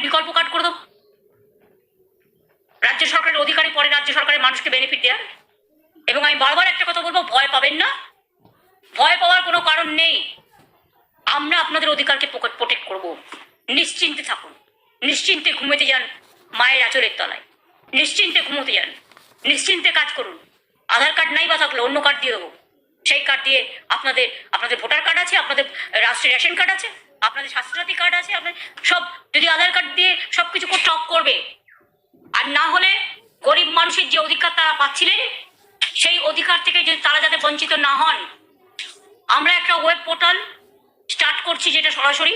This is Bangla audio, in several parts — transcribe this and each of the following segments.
কার্ডের বিকল্প কার্ড করে দেবো রাজ্য সরকারের অধিকারী পরে রাজ্য সরকারের মানুষকে বেনিফিট দেওয়ার এবং আমি বারবার একটা কথা বলব, ভয় পাবেন না। ভয় পাওয়ার কোনো কারণ নেই। আমরা আপনাদের অধিকারকে প্রোটেক্ট করব। নিশ্চিন্তে থাকুন। নিশ্চিন্তে ঘুমোতে যান মায়ের আঁচলের তলায়। নিশ্চিন্তে ঘুমোতে যান। নিশ্চিন্তে কাজ করুন। আধার কার্ড নাই বা থাকলে অন্য কার্ড দিয়ে দেবো। সেই কার্ড দিয়ে আপনাদের আপনাদের ভোটার কার্ড আছে, আপনাদের রাষ্ট্রীয় রেশন কার্ড আছে। আপনাদের স্বাস্থ্যসাথী কার্ড আছে, আপনার সব, যদি আধার কার্ড দিয়ে সব কিছু টপ করবে। আর না হলে গরিব মানুষের যে অধিকার তারা পাচ্ছিলেন, সেই অধিকার থেকে যদি তারা যাতে বঞ্চিত না হন, আমরা একটা ওয়েব পোর্টাল স্টার্ট করছি যেটা সরাসরি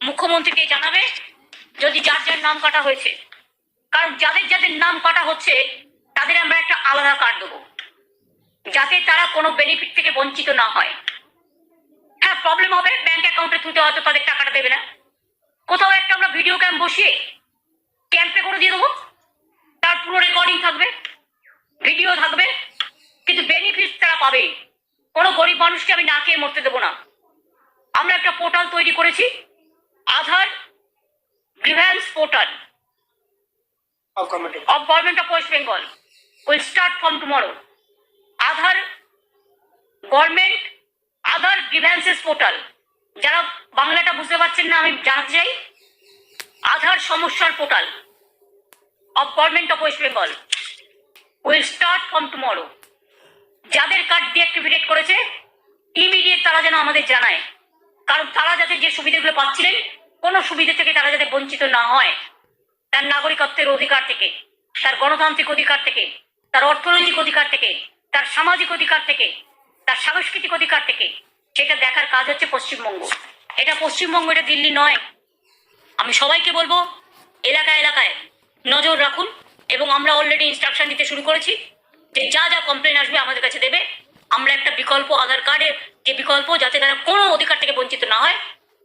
মুখ্যমন্ত্রীকে জানাবে, যদি যার যার নাম কাটা হয়েছে। কারণ যাদের যাদের নাম কাটা হচ্ছে, তাদের আমরা একটা আলাদা কার্ড দেবো। যাতে তারা কোনো বেনিফিট থেকে বঞ্চিত না হয় হ্যাঁ। প্রবলেম হবে ব্যাংক অ্যাকাউন্টে থ্রুতে হয়তো তাদের টাকাটা দেবে না। কোথাও একটা আমরা ভিডিও ক্যাম্প বসিয়ে ক্যাম্পে করে দিয়ে দেবো। তার পুরো রেকর্ডিং থাকবে ভিডিও থাকবে কিন্তু বেনিফিট তারা পাবে। কোনো গরিব মানুষকে আমি না খেয়ে মরতে দেবো না। আমরা একটা পোর্টাল তৈরি করেছি Aadhaar grievance portal government. of Government of West Bengal will start from Aadhaar government Aadhaar grievances portal যারা বাংলাটা বুঝতে পারছেন না, আমি জানাতে চাই, আধার সমস্যার portal of government of West Bengal will start from tomorrow যাদের কার্ড ডিঅ্যাক্টিভেট করেছে ইমিডিয়েট তারা যেন আমাদের জানায়। কারণ তারা যাতে যে সুবিধাগুলো পাচ্ছিলেন, কোনো সুবিধা থেকে তারা যাতে বঞ্চিত না হয়। তার নাগরিকত্বের অধিকার থেকে, তার গণতান্ত্রিক অধিকার থেকে, তার অর্থনৈতিক অধিকার থেকে, তার সামাজিক অধিকার থেকে, তার সাংস্কৃতিক অধিকার থেকে সেটা দেখার কাজ হচ্ছে পশ্চিমবঙ্গ। এটা পশ্চিমবঙ্গ, এটা দিল্লি নয়। আমি সবাইকে বলব এলাকা এলাকায় নজর রাখুন এবং আমরা অলরেডি ইনস্ট্রাকশন দিতে শুরু করেছি যে যা যা কমপ্লেন আসবে আমাদের কাছে দেবে। আমরা একটা বিকল্প আধার কার্ডের যে বিকল্প, যাতে তারা কোনো অধিকার থেকে বঞ্চিত না হয়,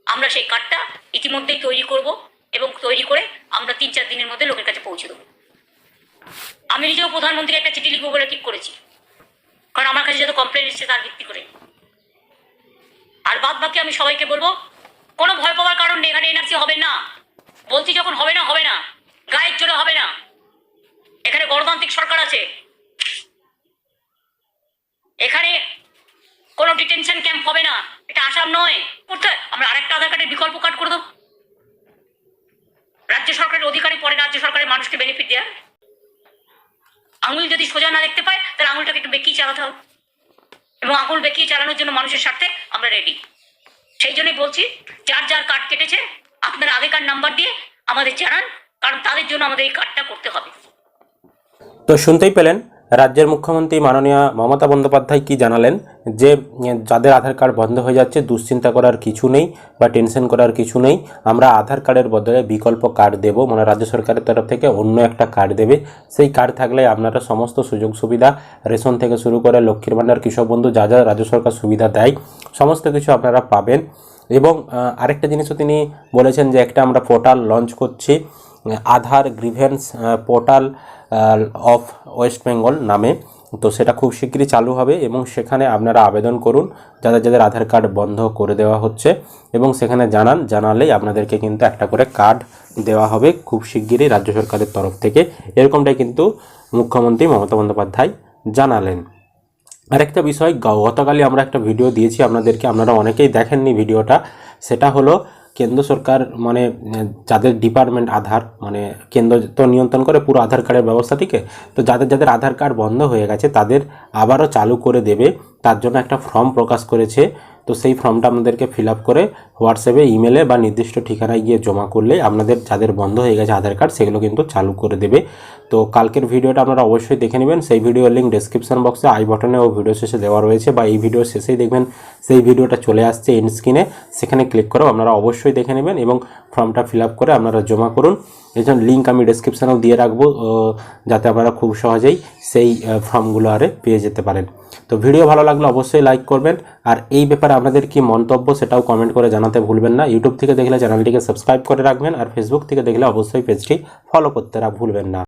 আমরা সেই কার্ডটা ইতিমধ্যেই তৈরি করব এবং তৈরি করে আমরা তিন চার দিনের মধ্যে লোকের কাছে পৌঁছে দেবো। আমি নিজেও প্রধানমন্ত্রীকে একটা চিঠি লিখব বলে ঠিক করেছি। কারণ আমার কাছে যত কমপ্লেন এসছে তার আর বাদ বাকি আমি সবাইকে বলব, কোনো ভয় পাওয়ার কারণ নেই এখানে এনআরসি হবে না। বলছি যখন হবে না হবে না। গায়ের জোরে হবে না। এখানে গণতান্ত্রিক সরকার আছে। এখানে কোনো ডিটেনশন ক্যাম্প হবে না। এটা আসাম নয়। করতে আমরা আরেকটা আধার কার্ডের বিকল্প কার্ড করে দেবো। রাজ্য সরকারের অধিকারী পরে রাজ্য সরকারের মানুষকে বেনিফিট দেওয়ার আঙুল যদি সোজা না দেখতে পায়, তাহলে আঙুলটাকে একটু বেঁকিয়ে চালাতে হবে। এবং আঙুল বেঁকিয়ে চালানোর জন্য মানুষের স্বার্থে আমরা রেডি সেই জন্যই বলছি, যার যার কার্ড কেটেছে, আপনার আগেকার নাম্বার দিয়ে আমাদের জানান, কারণ তাদের জন্য আমাদের এই কার্ডটা করতে হবে। তো শুনতেই পেলেন রাজ্যের মুখ্যমন্ত্রী মাননীয় মমতা বন্দ্যোপাধ্যায় কি জানালেন? যে, যাদের আধার কার্ড বন্ধ হয়ে যাচ্ছে, দুশ্চিন্তা করার কিছু নেই বা টেনশন করার কিছু নেই, আমরা আধার কার্ডের বদলে বিকল্প কার্ড দেব। মানে রাজ্য সরকারের তরফ থেকে অন্য একটা কার্ড দেবে। সেই কার্ড থাকলে আপনারা সমস্ত সুযোগ সুবিধা, রেশন থেকে শুরু করে লক্ষ্মীর ভাণ্ডার, কৃষক বন্ধু, যা যা রাজ্য সরকার সুবিধা দেয়, সমস্ত কিছু আপনারা পাবেন। এবং আরেকটা জিনিসও তিনি বলেছেন যে, একটা আমরা পোর্টাল লঞ্চ করছি। Aadhaar grievance portal of West Bengal নামে। তো সেটা খুব শিগগিরই চালু হবে এবং সেখানে আপনারা আবেদন করুন, যাদের যাদের আধার কার্ড বন্ধ করে দেওয়া হচ্ছে। এবং সেখানে জানান, জানালেই আপনাদেরকে কিন্তু একটা করে কার্ড দেওয়া হবে খুব শিগগিরই রাজ্য সরকারের তরফ থেকে। এরকমটাই কিন্তু মুখ্যমন্ত্রী মমতা বন্দ্যোপাধ্যায় জানালেন। আরেকটা বিষয় গতকালই আমরা একটা ভিডিও দিয়েছি, আপনাদেরকে, আপনারা অনেকেই দেখেননি ভিডিওটা। সেটা হলো কেন্দ্র সরকার মানে যাদের ডিপার্টমেন্ট আধার মানে কেন্দ্র তো নিয়ন্ত্রণ করে পুরো আধার কার্ডের ব্যবস্থাটিকে, তো যাদের যাদের আধার কার্ড বন্ধ হয়ে গেছে তাদের আবারও চালু করে দেবে। তার জন্য একটা ফর্ম প্রকাশ করেছে তো সেই ফর্মটা আপনাদেরকে ফিল আপ করে হোয়াটসঅ্যাপে ইমেলে বা নির্দিষ্ট ঠিকানায় গিয়ে জমা করলে আপনাদের যাদের বন্ধ হয়ে গেছে আধার কার্ড সেগুলো কিন্তু চালু করে দেবে। তো কালকের ভিডিওটা আপনারা অবশ্যই দেখে নেবেন। সেই ভিডিওর লিঙ্ক ডেসক্রিপশন বক্সে আই বটনে ও ভিডিও শেষে দেওয়া রয়েছে বা এই ভিডিও শেষেই দেখবেন সেই ভিডিওটা চলে আসছে এন্ড স্ক্রিনে সেখানে ক্লিক করেও আপনারা অবশ্যই দেখে নেবেন এবং ফর্মটা ফিল আপ করে আপনারা জমা করুন। এই জন্য লিঙ্ক আমি ডেসক্রিপশানেও দিয়ে রাখব যাতে আপনারা খুব সহজেই সেই ফর্মগুলো আরে পেয়ে যেতে পারেন। তো ভিডিও ভালো লাগলে অবশ্যই লাইক করবেন। আর এই ব্যাপারে আপনাদের কি মন্তব্য সেটাও কমেন্ট করে জানাতে ভুলবেন না। ইউটিউব থেকে দেখলে চ্যানেলটিকে সাবস্ক্রাইব করে রাখবেন। আর ফেসবুক থেকে দেখলে অবশ্যই পেজটি ফলো করতে ভুলবেন না।